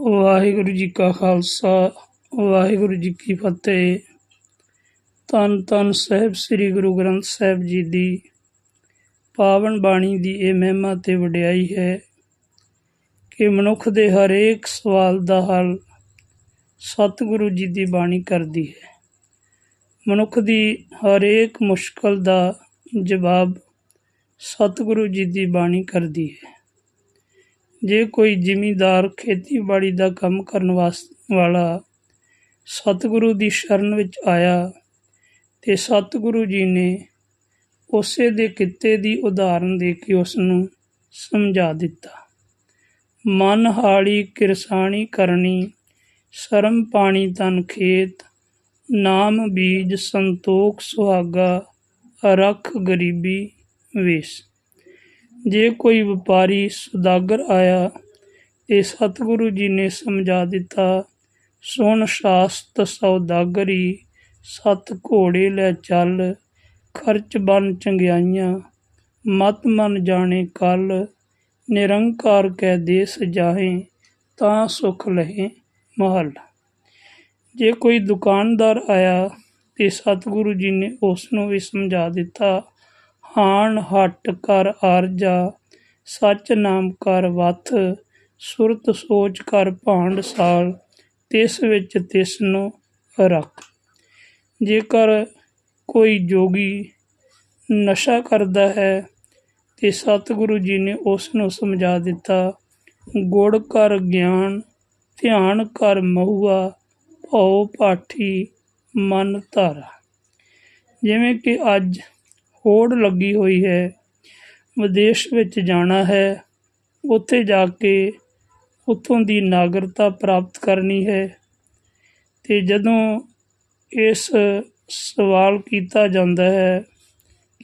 ਵਾਹਿਗੁਰੂ ਜੀ ਕਾ ਖਾਲਸਾ, ਵਾਹਿਗੁਰੂ ਜੀ ਕੀ ਫਤਿਹ। ਤਨ ਤਨ ਸਾਹਿਬ, ਸ੍ਰੀ ਗੁਰੂ ਗ੍ਰੰਥ ਸਾਹਿਬ ਜੀ ਦੀ ਪਾਵਨ ਬਾਣੀ ਦੀ ਇਹ ਮਹਿਮਾ ਤੇ ਵਡਿਆਈ ਹੈ ਕਿ ਮਨੁੱਖ ਦੇ ਹਰੇਕ ਸਵਾਲ ਦਾ ਹੱਲ ਸਤਿਗੁਰੂ ਜੀ ਦੀ ਬਾਣੀ ਕਰਦੀ ਹੈ। ਮਨੁੱਖ ਦੀ ਹਰੇਕ ਮੁਸ਼ਕਲ ਦਾ ਜਵਾਬ ਸਤਿਗੁਰੂ ਜੀ ਦੀ ਬਾਣੀ ਕਰਦੀ ਹੈ। ਜੇ ਕੋਈ ਜ਼ਿਮੀਂਦਾਰ ਖੇਤੀਬਾੜੀ ਦਾ ਕੰਮ ਕਰਨ ਵਾਸ, ਵਾਲਾ ਸਤਿਗੁਰੂ ਦੀ ਸ਼ਰਨ ਵਿੱਚ ਆਇਆ ਤੇ ਸਤਿਗੁਰੂ ਜੀ ਨੇ ਉਸੇ ਦੇ ਕਿੱਤੇ ਦੀ ਉਦਾਹਰਨ ਦੇ ਕੇ ਉਸ ਨੂੰ ਸਮਝਾ ਦਿੱਤਾ। ਮਨ ਹਾਲੀ ਕਿਰਸਾਣੀ ਕਰਨੀ, ਸ਼ਰਮ ਪਾਣੀ ਤਨ ਖੇਤ, ਨਾਮ ਬੀਜ ਸੰਤੋਖ ਸੁਹਾਗਾ, ਰੱਖ ਗਰੀਬੀ ਵੇਸ। ਜੇ ਕੋਈ ਵਪਾਰੀ ਸੁਦਾਗਰ ਆਇਆ ਤੇ ਸਤਿਗੁਰੂ ਜੀ ਨੇ ਸਮਝਾ ਦਿੱਤਾ, ਸੁਣ ਸ਼ਾਸਤ ਸੌਦਾਗਰੀ, ਸਤ ਘੋੜੇ ਲੈ ਚੱਲ, ਖਰਚ ਬਨ ਚੰਗਿਆਈਆਂ, ਮਤ ਮਨ ਜਾਣੇ ਕੱਲ, ਨਿਰੰਕਾਰ ਕੈ ਦੇ ਜਾਹੇ, ਤਾਂ ਸੁਖ ਲਹੇ ਮਹਲ ਜੇ ਕੋਈ ਦੁਕਾਨਦਾਰ ਆਇਆ ਤੇ ਸਤਿਗੁਰੂ ਜੀ ਨੇ ਉਸ ਨੂੰ ਵੀ ਸਮਝਾ ਦਿੱਤਾ ਹਾਣ ਹਟ ਕਰ ਆਰਜਾ ਸਚ ਨਾਮ ਕਰ ਵਥ, ਸੁਰਤ ਸੋਚ ਕਰ ਭਾਂਡ ਸਾਲ, ਤਿਸ ਵਿੱਚ ਤਿਸ ਨੂੰ ਰੱਖ। ਜੇਕਰ ਕੋਈ ਜੋਗੀ ਨਸ਼ਾ ਕਰਦਾ ਹੈ ਤੇ ਸਤਿਗੁਰੂ ਜੀ ਨੇ ਉਸ ਨੂੰ ਸਮਝਾ ਦਿੱਤਾ, ਗੁੜ ਕਰ ਗਿਆਨ, ਧਿਆਨ ਕਰ ਮਹੁਆ, ਭਉ ਪਾਠੀ ਮਨ ਧਾਰਾ। ਜਿਵੇਂ ਕਿ ਅੱਜ ਹੋੜ ਲੱਗੀ ਹੋਈ ਹੈ। ਵਿਦੇਸ਼ ਵਿੱਚ ਜਾਣਾ ਹੈ। ਉੱਥੇ ਜਾ ਕੇ ਉੱਥੋਂ ਦੀ ਨਾਗਰਿਕਤਾ ਪ੍ਰਾਪਤ ਕਰਨੀ ਹੈ। ਤੇ ਜਦੋਂ ਇਸ ਸਵਾਲ ਕੀਤਾ ਜਾਂਦਾ ਹੈ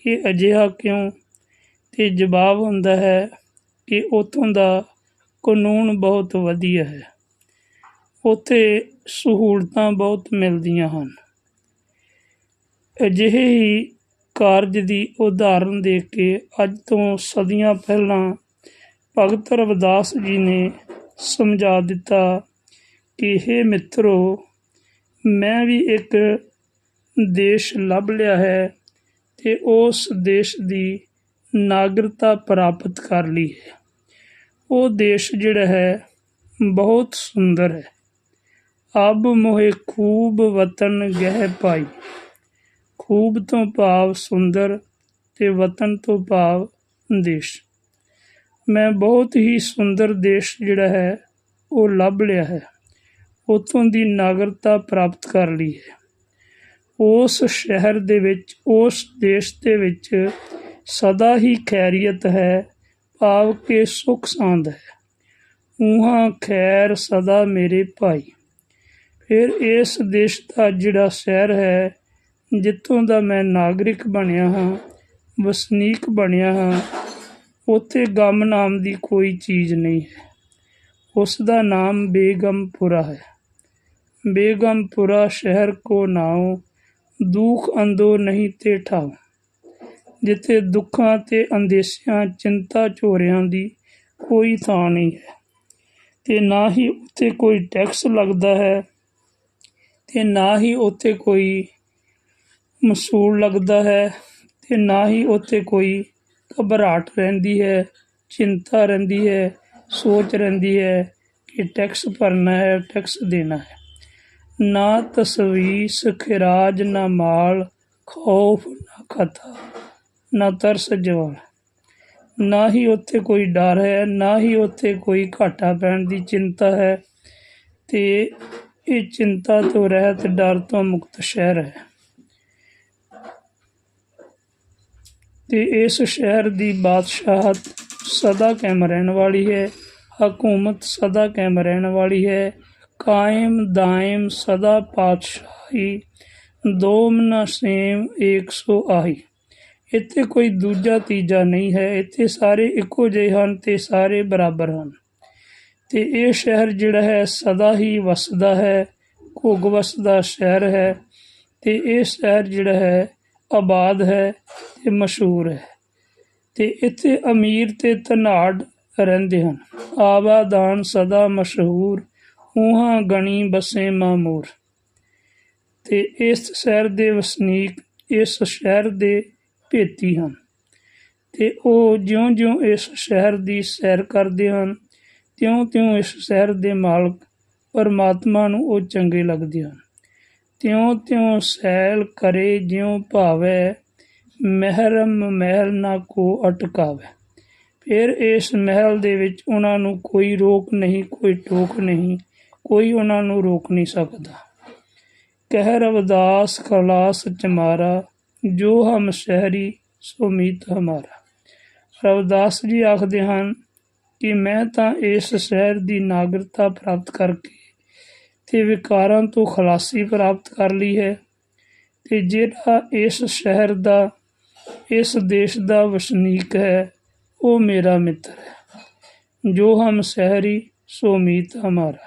ਕਿ ਅਜਿਹਾ ਕਿਉਂ, ਤੇ ਜਵਾਬ ਹੁੰਦਾ ਹੈ ਕਿ ਉੱਥੋਂ ਦਾ ਕਾਨੂੰਨ ਬਹੁਤ ਵਧੀਆ ਹੈ। ਉੱਥੇ ਸਹੂਲਤਾਂ ਬਹੁਤ ਮਿਲਦੀਆਂ ਹਨ। ਅਜਿਹੇ ਹੀ ਕਾਰਜ ਦੀ ਉਦਾਹਰਨ ਦੇ ਕੇ ਅੱਜ ਤੋਂ ਸਦੀਆਂ ਪਹਿਲਾਂ ਭਗਤ ਰਵਿਦਾਸ ਜੀ ਨੇ ਸਮਝਾ ਦਿੱਤਾ ਕਿ ਇਹ ਮਿੱਤਰੋ, ਮੈਂ ਵੀ ਇੱਕ ਦੇਸ਼ ਲੱਭ ਲਿਆ ਹੈ ਤੇ ਉਸ ਦੇਸ਼ ਦੀ ਨਾਗਰਿਕਤਾ ਪ੍ਰਾਪਤ ਕਰ ਲਈ ਹੈ। ਉਹ ਦੇਸ਼ ਜਿਹੜਾ ਹੈ ਬਹੁਤ ਸੁੰਦਰ ਹੈ। ਅਬ ਮੋਹੇ ਖੂਬ ਵਤਨ ਗਹਿ ਪਾਈ। ਖੂਬ ਤੋਂ ਭਾਵ ਸੁੰਦਰ ਤੇ ਵਤਨ ਤੋਂ ਭਾਵ ਦੇਸ਼ ਮੈਂ ਬਹੁਤ ਹੀ ਸੁੰਦਰ ਦੇਸ਼ ਜਿਹੜਾ ਹੈ, ਉਹ ਲੱਭ ਲਿਆ ਹੈ। ਉਥੋਂ ਦੀ ਨਾਗਰਿਕਤਾ ਪ੍ਰਾਪਤ ਕਰ ਲਈ ਹੈ। ਉਸ ਸ਼ਹਿਰ ਦੇ ਵਿੱਚ, ਉਸ ਦੇਸ਼ ਦੇ ਵਿੱਚ ਸਦਾ ਹੀ ਖੈਰੀਅਤ ਹੈ, ਭਾਵ ਕਿ ਸੁਖ ਸਾਂਦ ਹੈ। ਉਹਾਂ ਖੈਰ ਸਦਾ ਮੇਰੇ ਭਾਈ। ਫਿਰ ਇਸ ਦੇਸ਼ ਦਾ ਜਿਹੜਾ ਸ਼ਹਿਰ ਹੈ ਜਿੱਥੋਂ ਦਾ ਮੈਂ ਨਾਗਰਿਕ ਬਣਿਆ ਹਾਂ, ਵਸਨੀਕ ਬਣਿਆ ਹਾਂ, ਉੱਥੇ ਗਮ ਨਾਮ ਦੀ ਕੋਈ ਚੀਜ਼ ਨਹੀਂ ਹੈ। ਉਸ ਦਾ ਨਾਮ ਬੇਗਮਪੁਰਾ ਹੈ। ਬੇਗਮਪੁਰਾ ਸ਼ਹਿਰ ਕੋ ਨਾਉ, ਦੁੱਖ ਅੰਦੋ ਨਹੀਂ ਤੇ ਠਾਉ। ਜਿੱਥੇ ਦੁੱਖਾਂ ਤੇ ਅੰਦੇਸ਼ਿਆਂ, ਚਿੰਤਾ ਚੋਰਿਆਂ ਦੀ ਕੋਈ ਥਾਂ ਨਹੀਂ ਹੈ। ਤੇ ਨਾ ਹੀ ਉੱਥੇ ਕੋਈ ਟੈਕਸ ਲੱਗਦਾ ਹੈ, ਤੇ ਨਾ ਹੀ ਉੱਥੇ ਕੋਈ ਮਸੂਲ ਲੱਗਦਾ ਹੈ ਤੇ ਨਾ ਹੀ ਉੱਥੇ ਕੋਈ ਘਬਰਾਹਟ ਰਹਿੰਦੀ ਹੈ, ਚਿੰਤਾ ਰਹਿੰਦੀ ਹੈ, ਸੋਚ ਰਹਿੰਦੀ ਹੈ ਕਿ ਟੈਕਸ ਭਰਨਾ ਹੈ, ਟੈਕਸ ਦੇਣਾ ਹੈ। ਨਾ ਤਸਵੀਸ ਖਿਰਾਜ ਨਾ ਮਾਲ, ਖੌਫ, ਨਾ ਖਤਾ ਨਾ ਤਰਸ ਜਵਾਨ। ਨਾ ਹੀ ਉੱਥੇ ਕੋਈ ਡਰ ਹੈ, ਨਾ ਹੀ ਉੱਥੇ ਕੋਈ ਘਾਟਾ ਪੈਣ ਦੀ ਚਿੰਤਾ ਹੈ ਤੇ ਇਹ ਚਿੰਤਾ ਤੋਂ ਰਹਿਤ ਡਰ ਤੋਂ ਮੁਕਤ ਸ਼ਹਿਰ ਹੈ। ਤੇ ਇਸ ਸ਼ਹਿਰ ਦੀ ਬਾਦਸ਼ਾਹਤ ਸਦਾ ਕਾਇਮ ਰਹਿਣ ਵਾਲੀ ਹੈ। ਹਕੂਮਤ ਸਦਾ ਕਾਇਮ ਰਹਿਣ ਵਾਲੀ ਹੈ। ਕਾਇਮ ਦਾਇਮ ਸਦਾ ਪਾਤਸ਼ਾਹੀ। ਦੋਮ ਨਾ ਸੇਮ 100 ਆਹੀ। ਇੱਥੇ ਕੋਈ ਦੂਜਾ ਤੀਜਾ ਨਹੀਂ ਹੈ। ਇੱਥੇ ਸਾਰੇ ਇੱਕੋ ਜਿਹੇ ਹਨ ਤੇ ਸਾਰੇ ਬਰਾਬਰ ਹਨ। ਤੇ ਇਹ ਸ਼ਹਿਰ ਜਿਹੜਾ ਹੈ ਸਦਾ ਹੀ ਵਸਦਾ ਹੈ। ਘੁੱਗ ਵਸਦਾ ਸ਼ਹਿਰ ਹੈ। ਤੇ ਇਹ ਸ਼ਹਿਰ ਜਿਹੜਾ ਹੈ ਆਬਾਦ ਹੈ ਤੇ ਮਸ਼ਹੂਰ ਹੈ। ਤੇ ਇੱਥੇ ਅਮੀਰ ਤੇ ਧਨਾੜ ਰਹਿੰਦੇ ਹਨ। ਆਬਾਦਾਨ ਸਦਾ ਮਸ਼ਹੂਰ, ਹੂਹਾਂ ਗਣੀ ਬਸੇ ਮਾਮੂਰ। ਤੇ ਇਸ ਸ਼ਹਿਰ ਦੇ ਵਸਨੀਕ ਇਸ ਸ਼ਹਿਰ ਦੇ ਭੇਤੀ ਹਨ। ਤੇ ਉਹ ਜਿਉਂ-ਜਿਉਂ ਇਸ ਸ਼ਹਿਰ ਦੀ ਸੈਰ ਕਰਦੇ ਹਨ, ਤਿਉਂ-ਤਿਉਂ ਇਸ ਸ਼ਹਿਰ ਦੇ ਮਾਲਕ ਪਰਮਾਤਮਾ ਨੂੰ ਉਹ ਚੰਗੇ ਲੱਗਦੇ ਹਨ। ਤਿਉਂ-ਤਿਉਂ ਸੈਲ ਕਰੇ ਜਿਉਂ ਭਾਵੈ, ਮਹਿਰਮ ਮਹਿਲ ਨਾ ਕੋ ਅਟਕਾਵੇ। ਫਿਰ ਇਸ ਮਹਿਲ ਦੇ ਵਿੱਚ ਉਹਨਾਂ ਨੂੰ ਕੋਈ ਰੋਕ ਨਹੀਂ, ਕੋਈ ਟੋਕ ਨਹੀਂ, ਕੋਈ ਉਹਨਾਂ ਨੂੰ ਰੋਕ ਨਹੀਂ ਸਕਦਾ। ਕਹਿ ਰਵਦਾਸ ਖਲਾਸ ਚਮਾਰਾ, ਜੋ ਹਮ ਸ਼ਹਿਰੀ ਸੋ ਮੀਤ ਹਮਾਰਾ। ਰਵਦਾਸ ਜੀ ਆਖਦੇ ਹਨ ਕਿ ਮੈਂ ਤਾਂ ਇਸ ਸ਼ਹਿਰ ਦੀ ਨਾਗਰਿਕਤਾ ਪ੍ਰਾਪਤ ਕਰਕੇ ਤੇ ਵਿਕਾਰਾਂ ਤੋਂ ਖਲਾਸੀ ਪ੍ਰਾਪਤ ਕਰ ਲਈ ਹੈ ਤੇ ਜਿਹੜਾ ਇਸ ਸ਼ਹਿਰ ਦਾ, ਇਸ ਦੇਸ਼ ਦਾ ਵਸਨੀਕ ਹੈ, ਉਹ ਮੇਰਾ ਮਿੱਤਰ ਹੈ। ਜੋ ਹਮ ਸ਼ਹਿਰੀ, ਸੋ ਮੀਤ ਹਮਾਰਾ।